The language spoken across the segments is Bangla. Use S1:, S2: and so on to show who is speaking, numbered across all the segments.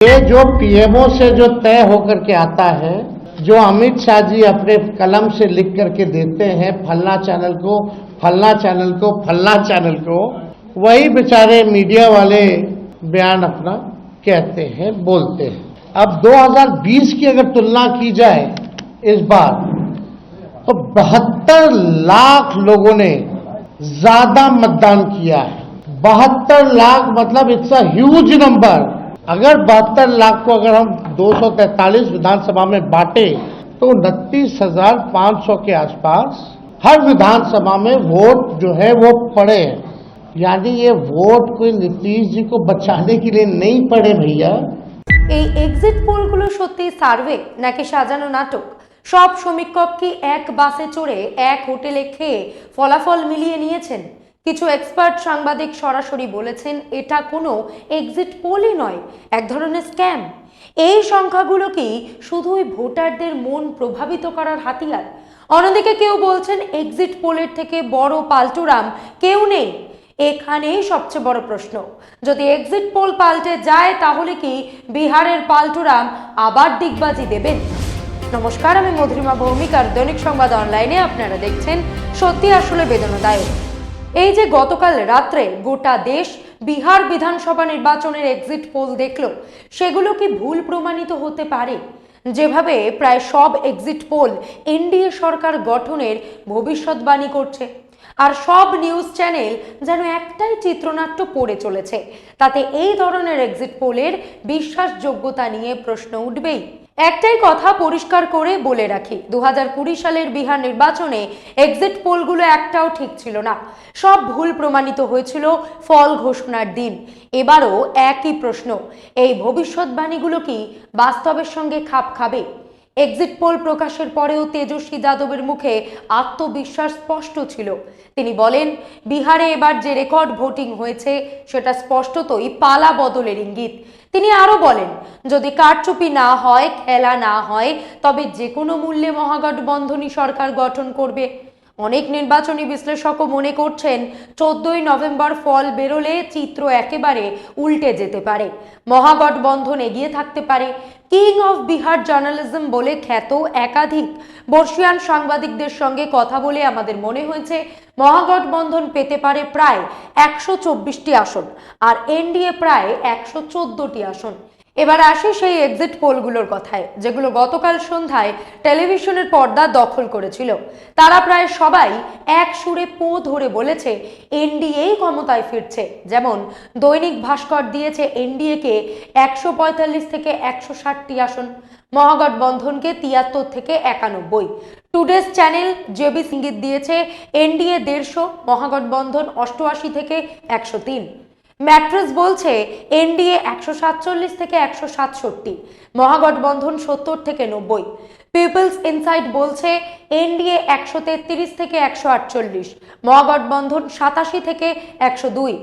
S1: ये जो पीएमओ से जो तय होकर के आता है, जो अमित शाह जी अपने कलम से लिख करके देते हैं, फलना चैनल को, फलना चैनल को, फलना चैनल को, वही बेचारे मीडिया वाले बयान अपना कहते हैं, बोलते हैं। अब 2020 की अगर तुलना की जाए, इस बार तो बहत्तर लाख लोगों ने ज़्यादा मतदान किया है। बहत्तर लाख मतलब इट्स अ ह्यूज नंबर अगर बहत्तर लाख को अगर हम 243 विधानसभा में बांटे तो उनतीस हजार पाँच सौ के आसपास हर विधानसभा में वोट जो है वो पड़े हैं यानी ये वोट कोई नीतीश जी को बचाने के लिए नहीं पड़े भैया
S2: এই এক্সিট পোলগুলো সত্যি সার্ভে নাকি সাজানো নাটক সব সমীক্ষক কি এক বাসে চড়ে এক হোটেলে খেয়ে ফলাফল মিলিয়ে নিয়েছেন কিছু এক্সপার্ট সাংবাদিক সরাসরি বলেছেন, এটা কোনো এক্সিট পোলই নয়, এক ধরনের স্ক্যাম এই সংখ্যাগুলো কি শুধুই ভোটারদের মন প্রভাবিত করার হাতিয়ার? অন্যদিকে কেউ বলছেন এক্সিট পোলের থেকে বড় পাল্টুরাম কেউ নেই। এখানেই সবচেয়ে বড় প্রশ্ন। যদি এক্সিট পোল পাল্টে যায়, তাহলে কি বিহারের পাল্টুরাম আবার দিগবাজি দেবেন? নমস্কার, আমি মধুরিমা ভৌমিক। আর দৈনিক সংবাদ অনলাইনে আপনারা দেখছেন সত্যি আসলে বেদনাদায়ক। এই যে গতকাল রাত্রে গোটা দেশ বিহার বিধানসভা নির্বাচনের এক্সিট পোল দেখল, সেগুলো কি ভুল প্রমাণিত হতে পারে? যেভাবে প্রায় সব এক্সিট পোল এনডিএ সরকার গঠনের ভবিষ্যৎবাণী করছে, আর সব নিউজ চ্যানেল যেন একটাই চিত্রনাট্য পড়ে চলেছে, তাতে এই ধরনের এক্সিট পোলের বিশ্বাসযোগ্যতা নিয়ে প্রশ্ন উঠবেই। একটাই কথা পরিষ্কার করে বলে রাখি দু হাজার কুড়ি সালের বিহার নির্বাচনে এক্সিট পোলগুলো একটাও ঠিক ছিল না। সব ভুল প্রমাণিত হয়েছিল ফল ঘোষণার দিন। এবারও একই প্রশ্ন, এই ভবিষ্যৎবাণীগুলো কি বাস্তবের সঙ্গে খাপ খাবে? এক্সিট পোল প্রকাশের পরেও তেজস্বী যাদবের মুখে আত্মবিশ্বাস স্পষ্ট ছিল। তিনি বলেন, বিহারে এবার যে রেকর্ড ভোটিং হয়েছে, সেটা স্পষ্টতই পালা বদলের ইঙ্গিত। তিনি আরও বলেন, যদি কারচুপি না হয়, খেলা না হয়, তবে যে কোনো মূল্যে মহাগঠবন্ধনী সরকার গঠন করবে। অনেক নির্বাচনী বিশ্লেষকও মনে করছেন চোদ্দই নভেম্বর ফল বেরোলে চিত্র একেবারে উল্টে যেতে পারে। মহাগঠবন্ধন এগিয়ে থাকতে পারে। কিং অফ বিহার জার্নালিজম বলে খ্যাত একাধিক। বর্ষিয়ান সাংবাদিকদের সঙ্গে কথা বলে আমাদের মনে হয়েছে মহাগঠবন্ধন পেতে পারে প্রায় একশো আসন, আর এনডিএ প্রায় একশো আসন। এবার আসি সেই এক্সিট পোলগুলোর কথায়, যেগুলো গতকাল সন্ধ্যায় টেলিভিশনের পর্দা দখল করেছিল। তারা প্রায় সবাই এক সুরে পো ধরে বলেছে এনডিএই ক্ষমতায় ফিরছে। যেমন, দৈনিক ভাস্কর দিয়েছে এনডিএকে একশো পঁয়তাল্লিশ থেকে একশো ষাটটি আসন, মহাগঠবন্ধনকে তিয়াত্তর থেকে একানব্বই। টুডেস চ্যানেল জেবি সিঙ্গিত দিয়েছে, এনডিএ দেড়শো, মহাগঠবন্ধন অষ্টআশি থেকে একশো তিন। ম্যাট্রেস বলছে, এনডিএ একশো সাতচল্লিশ থেকে একশো সাতষট্টি মহাগঠবন্ধন সত্তর থেকে নব্বই। পিপলস ইনসাইট বলছে, এনডিএ একশো তেত্রিশ থেকে একশো আটচল্লিশ মহাগঠবন্ধন সাতাশি থেকে একশো দুই।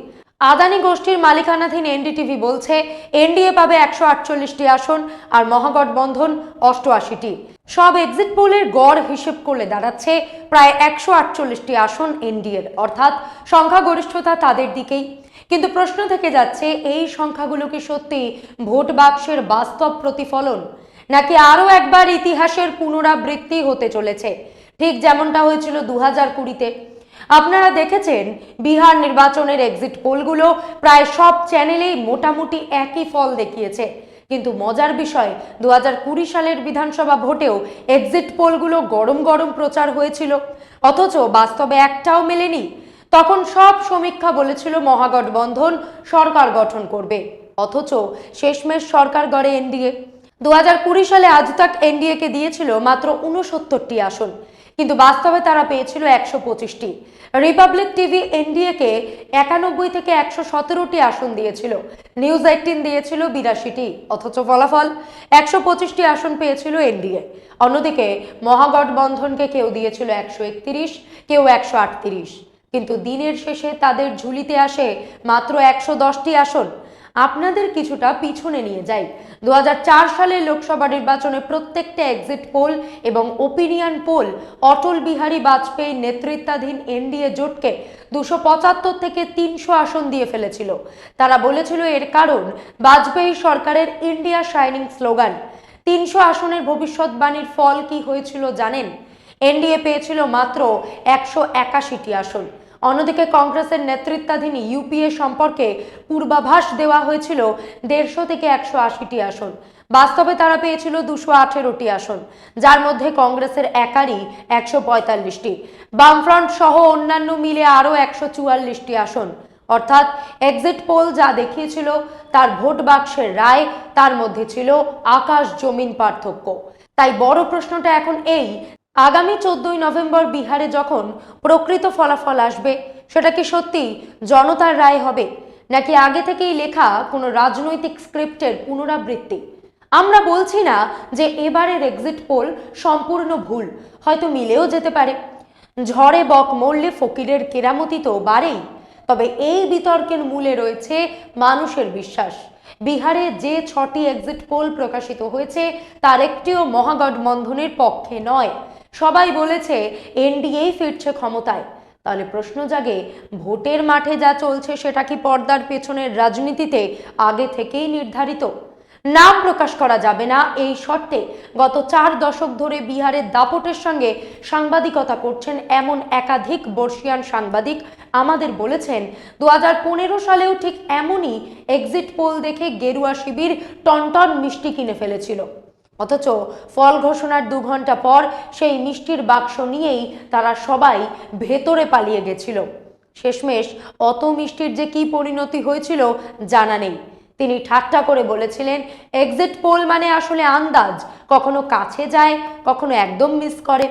S2: আদানি গোষ্ঠীর মালিকানাধীন এনডিটিভি বলছে, এনডিএ পাবে একশো আটচল্লিশটি আসন আর মহাগঠবন্ধন অষ্টআশিটি। সব এক্সিট পোলের গড় হিসেব করলে দাঁড়াচ্ছে প্রায় একশো আটচল্লিশটি আসন এনডিএর। অর্থাৎ সংখ্যাগরিষ্ঠতা তাদের দিকেই। কিন্তু প্রশ্ন থেকে যাচ্ছে, এই সংখ্যাগুলো কি সত্যি ভোট বাক্সের বাস্তব প্রতিফলন? নাকি আরও একবার ইতিহাসের পুনরাবৃত্তি হতে চলেছে? ঠিক যেমনটা হয়েছিল দু হাজার কুড়িতে। আপনারা দেখেছেন, বিহার নির্বাচনের এক্সিট পোলগুলো প্রায় সব চ্যানেলেই মোটামুটি একই ফল দেখিয়েছে। কিন্তু মজার বিষয় দু সালের বিধানসভা ভোটেও এক্সিট পোলগুলো গরম গরম প্রচার হয়েছিল। অথচ বাস্তবে একটাও মেলেনি। তখন সব সমীক্ষা বলেছিল মহাগঠবন্ধন সরকার গঠন করবে। অথচ শেষমেশ সরকার গড়ে এনডিএ। দু হাজার কুড়ি সালে আজ তাক এনডিএকে দিয়েছিল মাত্র উনসত্তরটি আসন, কিন্তু বাস্তবে তারা পেয়েছিল একশো পঁচিশটি। রিপাবলিক টিভি এনডিএকে একানব্বই থেকে একশো সতেরোটি আসন দিয়েছিল। নিউজ এইটিন দিয়েছিল বিরাশিটি, অথচ ফলাফল একশো পঁচিশটি আসন পেয়েছিল এনডিএ। অন্যদিকে মহাগঠবন্ধনকে কেউ দিয়েছিল একশো একত্রিশ, কেউ একশো আটত্রিশ। কিন্তু দিনের শেষে তাদের ঝুলিতে আসে মাত্র একশো দশটি আসন। আপনাদের কিছুটা পিছনে নিয়ে যাই। দু সালের লোকসভা নির্বাচনে প্রত্যেকটা এক্সিট পোল এবং ওপিনিয়ন পোল অটল বিহারী বাজপেয়ীর নেতৃত্বাধীন এনডিএ জোটকে দুশো পঁচাত্তর থেকে তিনশো আসন দিয়ে ফেলেছিল। তারা বলেছিল এর কারণ বাজপেয়ী সরকারের ইন্ডিয়া শাইনিং স্লোগান। তিনশো আসনের ভবিষ্যৎবাণীর ফল কি হয়েছিল জানেন? এনডিএ পেয়েছিল মাত্র একশো একাশিটি আসন। অন্যদিকে কংগ্রেসের নেতৃত্বাধীন ইউপিএ সম্পর্কে পূর্বাভাস দেওয়া হয়েছিল দেড়শো থেকে একশো আশিটি আসন। বাস্তবে তারা পেয়েছিল দুশো আঠেরোটি আসন, যার মধ্যে কংগ্রেসের একারই একশো পঁয়তাল্লিশটি। বামফ্রন্ট সহ অন্যান্য মিলে আরও একশো চুয়াল্লিশটি আসন। অর্থাৎ এক্সিট পোল যা দেখিয়েছিল, তার ভোট বাক্সের রায়, তার মধ্যে ছিল আকাশ জমিন পার্থক্য। তাই বড় প্রশ্নটা এখন এই আগামী চোদ্দই নভেম্বর বিহারে যখন প্রকৃত ফলাফল আসবে, সেটা কি সত্যি জনতার রায় হবে? নাকি আগে থেকেই লেখা কোনো রাজনৈতিক স্ক্রিপ্টের পুনরাবৃত্তি? আমরা বলছি না যে এবারের এক্সিট পোল সম্পূর্ণ ভুল, হয়তো মিলেও যেতে পারে। ঝড়ে বক মরলে ফকিরের কেরামতি তো বাড়েই, তবে এই বিতর্কের মূলে রয়েছে মানুষের বিশ্বাস। বিহারে যে ছটি এক্সিট পোল প্রকাশিত হয়েছে, তার একটিও মহাগঠবন্ধনের পক্ষে নয়। সবাই বলেছে এনডিএই ফিরছে ক্ষমতায়। তাহলে প্রশ্ন জাগে, ভোটের মাঠে যা চলছে সেটা কি পর্দার পেছনের রাজনীতিতে আগে থেকেই নির্ধারিত? নাম প্রকাশ করা যাবে না এই শর্তে। গত চার দশক ধরে বিহারের দাপটের সঙ্গে সাংবাদিকতা করছেন এমন একাধিক বর্ষিয়ান সাংবাদিক। আমাদের বলেছেন দু হাজার পনেরো সালেও ঠিক এমনই এক্সিট পোল দেখে গেরুয়া শিবির টনটন মিষ্টি কিনে ফেলেছিল। অথচ ফল ঘোষণার দু ঘণ্টা পর সেই মিষ্টির বাক্স নিয়েই তারা সবাই ভেতরে পালিয়ে গেছিল। শেষমেশ অত মিষ্টির যে কি পরিণতি হয়েছিল জানা নেই। তিনি ঠাট্টা করে বলেছিলেন এক্সিট পোল মানে আসলে আন্দাজ। কখনো কাছে যায়, কখনো একদম মিস করে।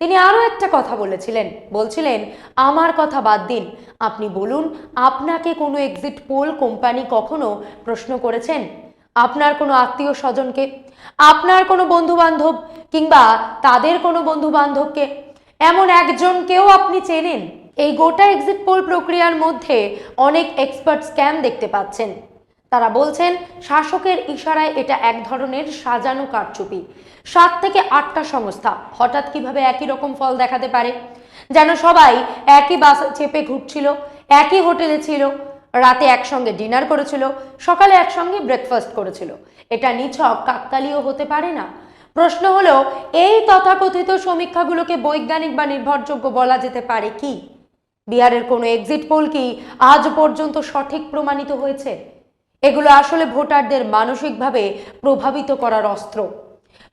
S2: তিনি আরও একটা কথা বলেছিলেন। বলছিলেন, আমার কথা বাদ দিন। আপনি বলুন, আপনাকে কোনো এক্সিট পোল কোম্পানি কখনো প্রশ্ন করেছেন? আপনার কোনো আত্মীয় স্বজনকে আপনার কোনো বন্ধু বান্ধব কিংবা তাদের কোনো বন্ধু বান্ধবকে এমন একজনকেও আপনি চেনেন? এই গোটা এক্সিট পোল প্রক্রিয়ার মধ্যে অনেক এক্সপার্ট স্ক্যাম দেখতে পাচ্ছেন। তারা বলছেন, শাসকের ইশারায় এটা এক ধরনের সাজানো কারচুপি। সাত থেকে আটটা সংস্থা হঠাৎ কীভাবে একই রকম ফল দেখাতে পারে? যেন সবাই একই বাস চেপে ঘুরছিল, একই হোটেলে ছিল রাতে একসঙ্গে ডিনার করেছিল, সকালে একসঙ্গে ব্রেকফাস্ট করেছিল। এটা নিছক, কাকতালীয় হতে পারে না। প্রশ্ন হলো, এই তথাকথিত সমীক্ষাগুলোকে বৈজ্ঞানিক বা নির্ভরযোগ্য বলা যেতে পারে কি? বিহারের কোনো এক্সিট পোল কি আজ পর্যন্ত সঠিক প্রমাণিত হয়েছে? এগুলো আসলে ভোটারদের মানসিকভাবে প্রভাবিত করার অস্ত্র।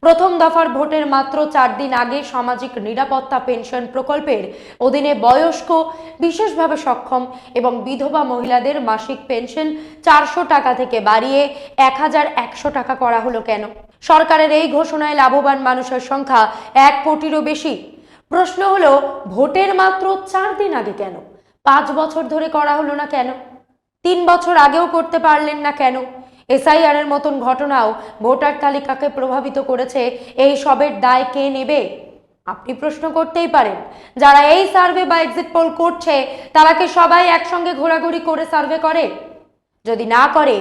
S2: প্রথম দফার ভোটের মাত্র চার দিন আগে সামাজিক নিরাপত্তা পেনশন প্রকল্পের অধীনে বয়স্ক, বিশেষভাবে সক্ষম এবং বিধবা মহিলাদের মাসিক পেনশন চারশো টাকা থেকে বাড়িয়ে এক হাজার একশো টাকা করা হলো কেন? সরকারের এই ঘোষণায় লাভবান মানুষের সংখ্যা এক কোটিরও বেশি। প্রশ্ন হলো, ভোটের মাত্র চার দিন আগে কেন? পাঁচ বছর ধরে করা হলো না কেন? তিন বছর আগেও করতে পারলেন না কেন? এসআইআর এর মতন ঘটনাও ভোটার তালিকাকে প্রভাবিত করেছে। এই সবের দায় কে নেবে? আপনি প্রশ্ন করতেই পারেন। যারা এই সার্ভে বা এক্সিট পোল করছে, তারা কি সবাই একসঙ্গে ঘোরাঘুরি করে সার্ভে করে? যদি না করে,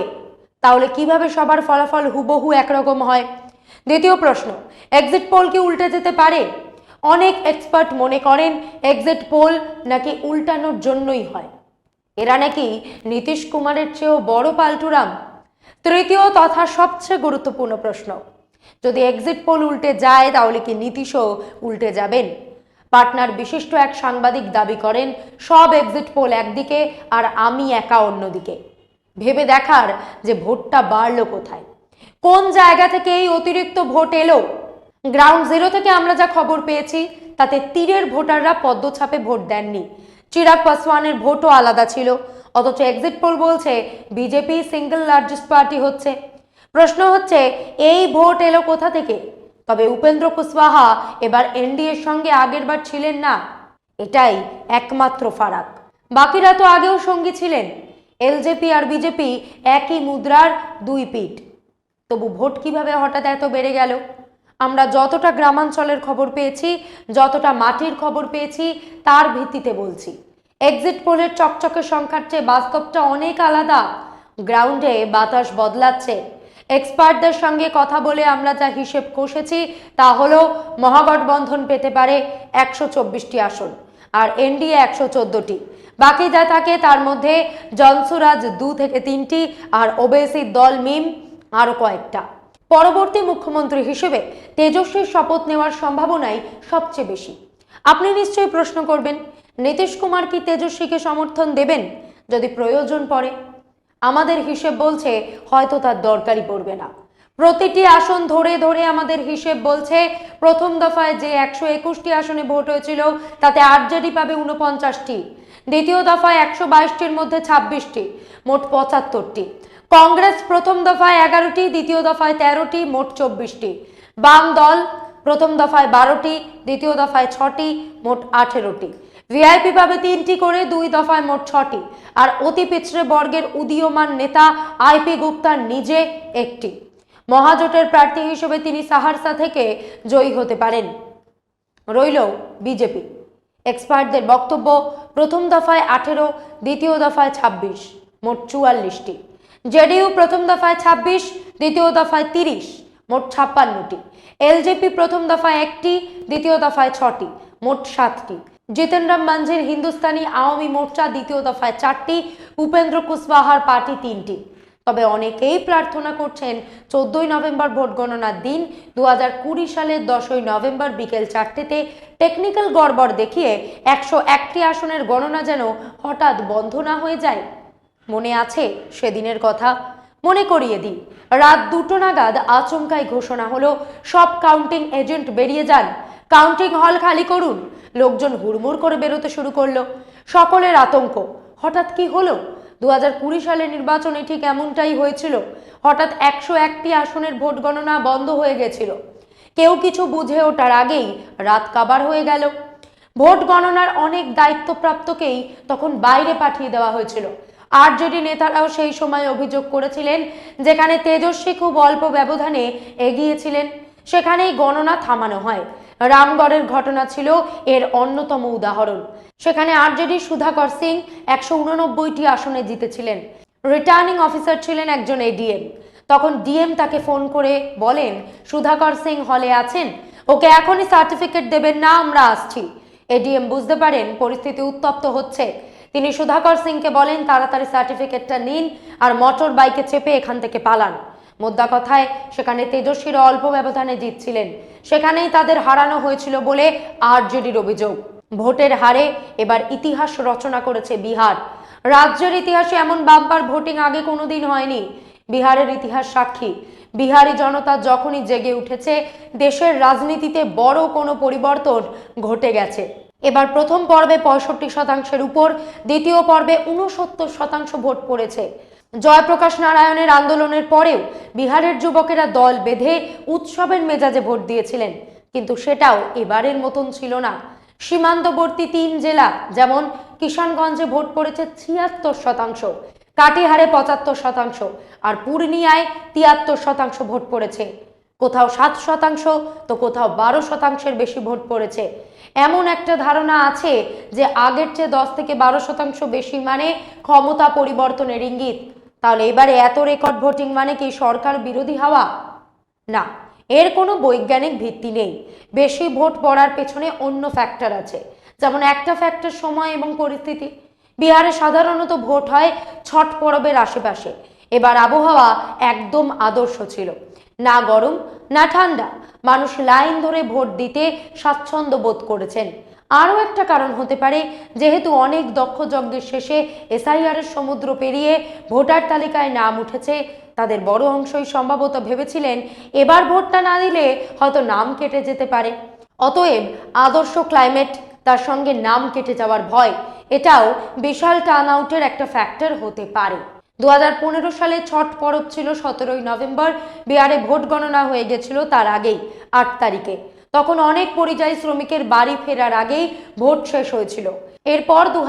S2: তাহলে কীভাবে সবার ফলাফল হুবহু একরকম হয়? দ্বিতীয় প্রশ্ন এক্সিট পোল কি উল্টে যেতে পারে? অনেক এক্সপার্ট মনে করেন এক্সিট পোল নাকি উল্টানোর জন্যই হয়। এরা নাকি নীতিশ কুমারের চেয়েও বড় পাল্টুরাম। তৃতীয় তথা সবচেয়ে গুরুত্বপূর্ণ প্রশ্ন। যদি এক্সিট পোল উল্টে যায়, তাহলে কি নীতিশও উল্টে যাবেন? পাটনার বিশিষ্ট এক সাংবাদিক দাবি করেন, সব এক্সিট পোল একদিকে আর আমি একা অন্যদিকে। ভেবে দেখার যে ভোটটা বাড়লো কোথায়। কোন জায়গা থেকে এই অতিরিক্ত ভোট এলো? গ্রাউন্ড জিরো থেকে আমরা যা খবর পেয়েছি, তাতে তীরের ভোটাররা পদ্মছাপে ভোট দেননি। চিরাগ পাসওয়ানের ভোটও আলাদা ছিল। অথচ এক্সিট পোল বলছে বিজেপি সিঙ্গেল লার্জেস্ট পার্টি হচ্ছে। প্রশ্ন হচ্ছে, এই ভোট এলো কোথা থেকে? তবে উপেন্দ্র কুশওয়াহা এবার এনডিএর সঙ্গে আগেরবার ছিলেন না। এটাই একমাত্র ফারাক। বাকিরা তো আগেও সঙ্গী ছিলেন। এলজেপি আর বিজেপি একই মুদ্রার দুই পিঠ। তবু ভোট কীভাবে হঠাৎ এত বেড়ে গেল? আমরা যতটা গ্রামাঞ্চলের খবর পেয়েছি, যতটা মাটির খবর পেয়েছি, তার ভিত্তিতে বলছি। এক্সিট পোলের চকচকে সংখ্যার চেয়ে বাস্তবটা অনেক আলাদা। গ্রাউন্ডে বাতাস বদলাচ্ছে। এক্সপার্টদের সঙ্গে কথা বলে আমরা যা হিসেব কষেছি, তা হলো মহাগঠবন্ধন পেতে পারে একশো চব্বিশটি আসন আর এনডিএ একশো চোদ্দটি। বাকি যা থাকে তার মধ্যে জনসুরাজ দু থেকে তিনটি আর ওবেসির দল মিম আরও কয়েকটা। পরবর্তী মুখ্যমন্ত্রী হিসেবে তেজস্বীর শপথ নেওয়ার সম্ভাবনাই সবচেয়ে বেশি। আপনি নিশ্চয়ই প্রশ্ন করবেন নীতিশ কুমার কি তেজস্বীকে সমর্থন দেবেন যদি প্রয়োজন পড়ে। আমাদের হিসেব বলছে, হয়তো তার দরকারই পড়বে না। প্রতিটি আসন ধরে ধরে আমাদের হিসেব বলছে, প্রথম দফায় যে একশো একুশটি আসনে ভোট হয়েছিল, তাতে আরজেডি পাবে উনপঞ্চাশটি দ্বিতীয় দফায় একশো বাইশটির মধ্যে ছাব্বিশটি, মোট পঁচাত্তরটি। কংগ্রেস প্রথম দফায় এগারোটি, দ্বিতীয় দফায় তেরোটি, মোট চব্বিশটি। বাম দল প্রথম দফায় বারোটি, দ্বিতীয় দফায় ছটি, মোট আঠেরোটি। ভিআইপি পাবে তিনটি করে, দুই দফায় মোট ছটি। আর অতি পিছড়ে বর্গের উদীয়মান নেতা আইপি গুপ্তার নিজে একটি। মহাজোটের প্রার্থী হিসেবে তিনি সাহারসা থেকে জয়ী হতে পারেন। রইল বিজেপি। এক্সপার্টদের বক্তব্য, প্রথম দফায় আঠেরো, দ্বিতীয় দফায় ছাব্বিশ, মোট চুয়াল্লিশটি। জেডিইউ প্রথম দফায় ছাব্বিশ, দ্বিতীয় দফায় তিরিশ, মোট ছাপ্পান্নটি। এলজেপি প্রথম দফায় একটি, দ্বিতীয় দফায় ছটি, মোট সাতটি। জিতেন্দ্রাম মাঞ্ঝির হিন্দুস্তানি আওয়ামী মোর্চা দ্বিতীয় দফায় চারটি, উপেন্দ্র কুশওয়াহার পার্টি তিনটি। তবে অনেকেই প্রার্থনা করছেন চোদ্দই নভেম্বর ভোট গণনার দিন দু কুড়ি সালের দশই নভেম্বর বিকেল চারটেতে টেকনিক্যাল গড়বড় দেখিয়ে একশো একটি আসনের গণনা যেন হঠাৎ বন্ধ না হয়ে যায়। মনে আছে সেদিনের কথা? মনে করিয়ে দিই, রাত দুটো নাগাদ আচমকায় ঘোষণা হলো, সব কাউন্টিং এজেন্ট বেরিয়ে যান। কাউন্টিং হল খালি করুন। লোকজন হুড়মুড় করে বেরোতে শুরু করল। সকলের আতঙ্ক। হঠাৎ কি হলো? দু কুড়ি সালের নির্বাচনে ঠিক এমনটাই হয়েছিল। হঠাৎ একশো একটি আসনের ভোট গণনা বন্ধ হয়ে গেছিল। কেউ কিছু বুঝে ওঠার আগেই রাত কাবার হয়ে গেল। ভোট গণনার অনেক দায়িত্বপ্রাপ্তকেই তখন বাইরে পাঠিয়ে দেওয়া হয়েছিল। আর আরজেডি নেতারাও সেই সময় অভিযোগ করেছিলেন, যেখানে তেজস্বী খুব অল্প ব্যবধানে এগিয়েছিলেন। সেখানেই গণনা থামানো হয়। রামগড়ের ঘটনা ছিল এর অন্যতম উদাহরণ। সেখানে আরজেডি সুধাকর সিং একশো উননব্বইটি আসনে জিতেছিলেন। রিটার্নিং অফিসার ছিলেন একজন এডিএম। তখন ডিএম তাকে ফোন করে বলেন, সুধাকর সিং হলে আছেন, ওকে এখনই সার্টিফিকেট দেবেন না, আমরা আসছি। এডিএম বুঝতে পারেন, পরিস্থিতি উত্তপ্ত হচ্ছে। তিনি সুধাকর সিংকে বলেন, তাড়াতাড়ি সার্টিফিকেটটা নিন আর মোটর বাইকে চেপে এখান থেকে পালান। মোদ্দা কথায় সেখানে তেজস্বীরা অল্প ব্যবধানে জিতছিলেন। সেখানেই তাদের হারানো হয়েছিল বলে আরজেডির অভিযোগ। ভোটের হারে এবার ইতিহাস রচনা করেছে বিহার। রাজ্যের ইতিহাসে এমন বাম্পার ভোটিং আগে কোনোদিন হয়নি। বিহারের ইতিহাস সাক্ষী। বিহারি জনতা যখনই জেগে উঠেছে, দেশের রাজনীতিতে বড় কোনো পরিবর্তন ঘটে গেছে। এবার প্রথম পর্বে পঁয়ষট্টি শতাংশের উপর, দ্বিতীয় পর্বে উনসত্তর শতাংশ ভোট পড়েছে। জয়প্রকাশ নারায়ণের আন্দোলনের পরেও বিহারের যুবকেরা দল বেঁধে উৎসবের মেজাজে ভোট দিয়েছিলেন। কিন্তু সেটাও এবারের মতন ছিল না। সীমান্তবর্তী তিন জেলা, যেমন কিষানগঞ্জে ভোট পড়েছে ছিয়াত্তর শতাংশ, কাটিহারে পঁচাত্তর শতাংশ আর পূর্ণিয়ায় তিয়াত্তর শতাংশ ভোট পড়েছে। কোথাও সাত শতাংশ, তো কোথাও বারো শতাংশের বেশি ভোট পড়েছে। এমন একটা ধারণা আছে যে আগের চেয়ে দশ থেকে বারো শতাংশ বেশি মানে ক্ষমতা পরিবর্তনের ইঙ্গিত। তাহলে এবারে এত রেকর্ড ভোটিং মানে কি সরকার বিরোধী হওয়া? না, এর কোনো বৈজ্ঞানিক ভিত্তি নেই। বেশি ভোট পড়ার পেছনে অন্য ফ্যাক্টর আছে। যেমন একটা ফ্যাক্টর সময় এবং পরিস্থিতি। বিহারে সাধারণত ভোট হয় ছট পরবের আশেপাশে। এবার আবহাওয়া একদম আদর্শ ছিল। না গরম, না ঠান্ডা। মানুষ লাইন ধরে ভোট দিতে স্বাচ্ছন্দ্য বোধ করেছেন। আরও একটা কারণ হতে পারে, যেহেতু অনেক দক্ষ যজ্ঞের শেষে এসআইআরের সমুদ্র পেরিয়ে ভোটার তালিকায় নাম উঠেছে, তাদের বড় অংশই সম্ভবত ভেবেছিলেন এবার ভোটটা না দিলে হয়তো নাম কেটে যেতে পারে। অতএব আদর্শ ক্লাইমেট, তার সঙ্গে নাম কেটে যাওয়ার ভয়, এটাও বিশাল টার্ন আউটের একটা ফ্যাক্টর হতে পারে। দু হাজার পনেরো সালে ছট পরব ছিল সতেরোই নভেম্বর, বিহারে ভোট গণনা হয়ে গেছিল তার আগেই, আট তারিখে। তখন অনেক পরিযায়ী শ্রমিকের বাড়ি ফেরার আগেই ভোট শেষ হয়েছিল। এরপর দু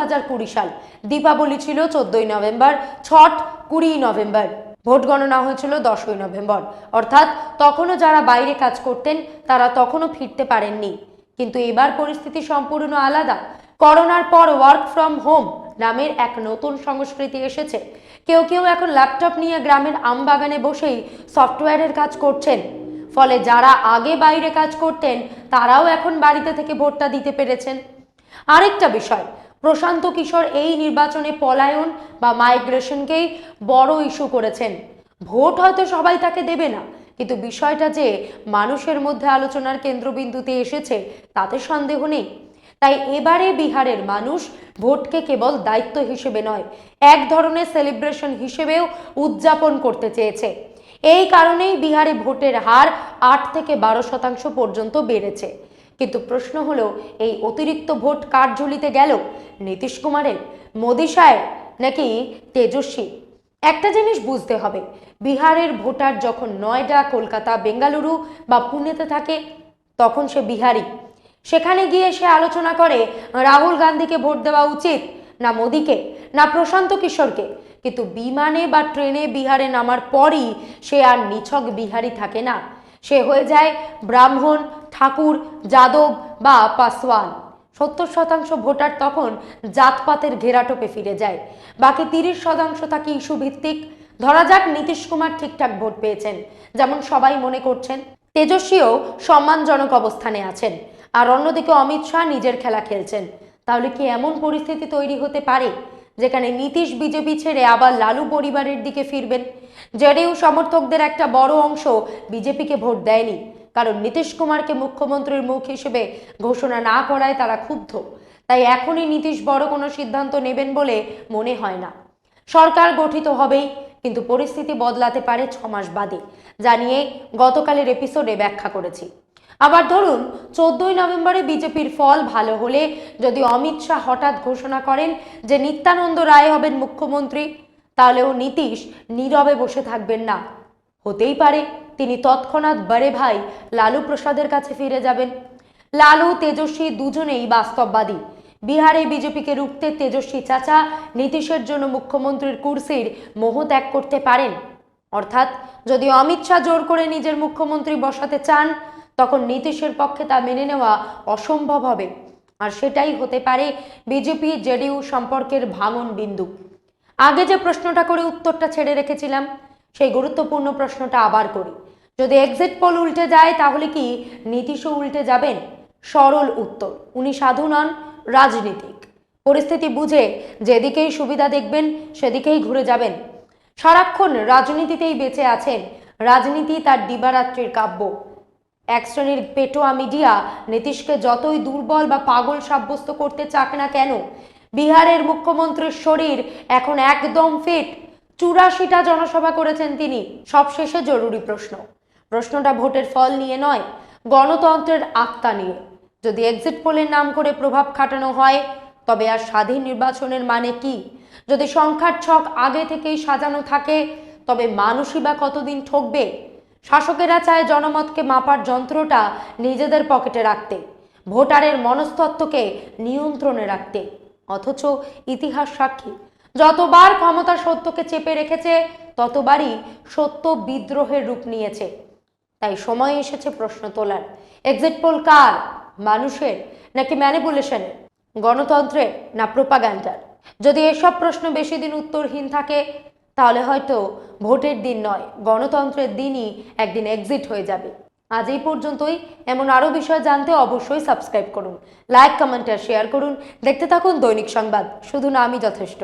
S2: সাল, দীপাবলি ছিল চোদ্দই নভেম্বর, ছট কুড়ি নভেম্বর। ভোট গণনা হয়েছিল দশই নভেম্বর। অর্থাৎ তখনও যারা বাইরে কাজ করতেন, তারা তখনও ফিরতে পারেননি। কিন্তু এবার পরিস্থিতি সম্পূর্ণ আলাদা। করোনার পর ওয়ার্ক ফ্রম হোম নামের এক নতুন সংস্কৃতি এসেছে। কেউ কেউ এখন ল্যাপটপ নিয়ে গ্রামের আম বাগানে বসেই সফটওয়্যারের কাজ করছেন। ফলে যারা আগে বাইরে কাজ করতেন, তারাও এখন বাড়িতে থেকে ভোটটা দিতে পেরেছেন। আরেকটা বিষয়, প্রশান্ত কিশোর এই নির্বাচনে পলায়ন বা মাইগ্রেশনকেই বড় ইস্যু করেছেন। ভোট হয়তো সবাই তাকে দেবে না, কিন্তু বিষয়টা যে মানুষের মধ্যে আলোচনার কেন্দ্রবিন্দুতে এসেছে, তাতে সন্দেহ নেই। তাই এবারে বিহারের মানুষ ভোটকে কেবল দায়িত্ব হিসেবে নয়, এক ধরনের সেলিব্রেশন হিসেবেও উদযাপন করতে চেয়েছে। এই কারণেই বিহারে ভোটের হার আট থেকে বারো শতাংশ পর্যন্ত বেড়েছে। কিন্তু প্রশ্ন হলো, এই অতিরিক্ত ভোট কার ঝুলিতে গেল? নীতিশ কুমারের, মোদি সাহেব নাকি তেজস্বী? একটা জিনিস বুঝতে হবে, বিহারের ভোটার যখন নয়ডা, কলকাতা, বেঙ্গালুরু বা পুনেতে থাকে, তখন সে বিহারি। সেখানে গিয়ে সে আলোচনা করে, রাহুল গান্ধীকে ভোট দেওয়া উচিত, না মোদিকে, না প্রশান্ত কিশোরকে। কিন্তু বিমানে বা ট্রেনে বিহারে নামার পরই সে আর নিছক বিহারি থাকে না। সে হয়ে যায় ব্রাহ্মণ, ঠাকুর, যাদব বা পাসওয়ান। সত্তর শতাংশ ভোটার তখন জাতপাতের ঘেরাটোপে ফিরে যায়। বাকি তিরিশ শতাংশ থাকে ইস্যু ভিত্তিক ধরা যাক নীতিশ কুমার ঠিকঠাক ভোট পেয়েছেন, যেমন সবাই মনে করছেন, তেজস্বীও সম্মানজনক অবস্থানে আছেন। আর অন্যদিকে অমিত শাহ নিজের খেলা খেলছেন। তাহলে কি এমন পরিস্থিতি তৈরি হতে পারে? যেখানে নীতিশ বিজেপি ছেড়ে আবার লালু পরিবারের দিকে ফিরবেন। জেডিইউ সমর্থকদের একটা বড় অংশ বিজেপিকে ভোট দেয়নি, কারণ নীতিশ কুমারকে মুখ্যমন্ত্রীর মুখ হিসেবে ঘোষণা না করায় তারা ক্ষুব্ধ। তাই এখনই নীতিশ বড় কোনো সিদ্ধান্ত নেবেন বলে মনে হয় না। সরকার গঠিত হবেই, কিন্তু পরিস্থিতি বদলাতে পারে ছমাস বাদে, যা নিয়ে গতকালের এপিসোডে ব্যাখ্যা করেছি। আবার ধরুন, চোদ্দই নভেম্বরে বিজেপির ফল ভালো হলে যদি অমিত শাহ হঠাৎ ঘোষণা করেন যে নিত্যানন্দ রায় হবেন মুখ্যমন্ত্রী তাহলেও নীতিশ নীরবে বসে থাকবেন না। হতেই পারে, তিনি তৎক্ষণাৎ বড়ে ভাই লালু প্রসাদের কাছে ফিরে যাবেন। লালু, তেজস্বী দুজনেই বাস্তববাদী। বিহারে বিজেপিকে রুখতে তেজস্বী চাচা নীতিশের জন্য মুখ্যমন্ত্রীর কুর্সির মোহ ত্যাগ করতে পারেন। অর্থাৎ যদি অমিত শাহ জোর করে নিজের মুখ্যমন্ত্রী বসাতে চান তখন নীতিশের পক্ষে তা মেনে নেওয়া অসম্ভব হবে। আর সেটাই হতে পারে বিজেপি জেডিইউ সম্পর্কের ভাঙন বিন্দু। আগে যে প্রশ্নটা করে উত্তরটা ছেড়ে রেখেছিলাম, সেই গুরুত্বপূর্ণ প্রশ্নটা আবার করি। যদি এক্সিট পোল উল্টে যায়, তাহলে কি নীতিশও উল্টে যাবেন? সরল উত্তর। উনি সাধু নন, রাজনীতিক। পরিস্থিতি বুঝে যেদিকেই সুবিধা দেখবেন, সেদিকেই ঘুরে যাবেন। সারাক্ষণ রাজনীতিতেই বেঁচে আছেন। রাজনীতি তার দিবারাত্রির কাব্য। এক শ্রেণির পেটোয়া মিডিয়া নীতিশকে যতই দুর্বল বা পাগল সাব্যস্ত করতে চাক না কেন, বিহারের মুখ্যমন্ত্রীর শরীর এখন একদম ফিট চুরাশিটা জনসভা করেছেন তিনি। সবশেষে জরুরি প্রশ্ন। প্রশ্নটা ভোটের ফল নিয়ে নয়, গণতন্ত্রের আত্মা নিয়ে। যদি এক্সিট পোলের নাম করে প্রভাব খাটানো হয়, তবে আর স্বাধীন নির্বাচনের মানে কি? যদি সংখ্যার ছক আগে থেকেই সাজানো থাকে, তবে মানুষই বা কতদিন ঠকবে? শাসকেরা চায় জনমতকে মাপার যন্ত্রটা নিজেদের পকেটে রাখতে, ভোটারের মনস্তত্ত্বকে নিয়ন্ত্রণে রাখতে। অথচ ইতিহাস সাক্ষী, যতবার ক্ষমতা সত্যকে চেপে রেখেছে, ততবারই সত্য বিদ্রোহের রূপ নিয়েছে। তাই সময় এসেছে প্রশ্ন তোলার। এক্সিট পোল কার? মানুষের? নাকি ম্যানিপুলেশনের গণতন্ত্রের? না প্রোপাগ্যান্ডার যদি এসব প্রশ্ন বেশি দিন উত্তরহীন থাকে তাহলে হয়তো ভোটের দিন নয়, গণতন্ত্রের দিনই একদিন এক্সিট হয়ে যাবে। আজ এই পর্যন্তই। এমন আরও বিষয় জানতে অবশ্যই সাবস্ক্রাইব করুন। লাইক কমেন্ট আর শেয়ার করুন। দেখতে থাকুন দৈনিক সংবাদ। শুধু না, আমি যথেষ্ট।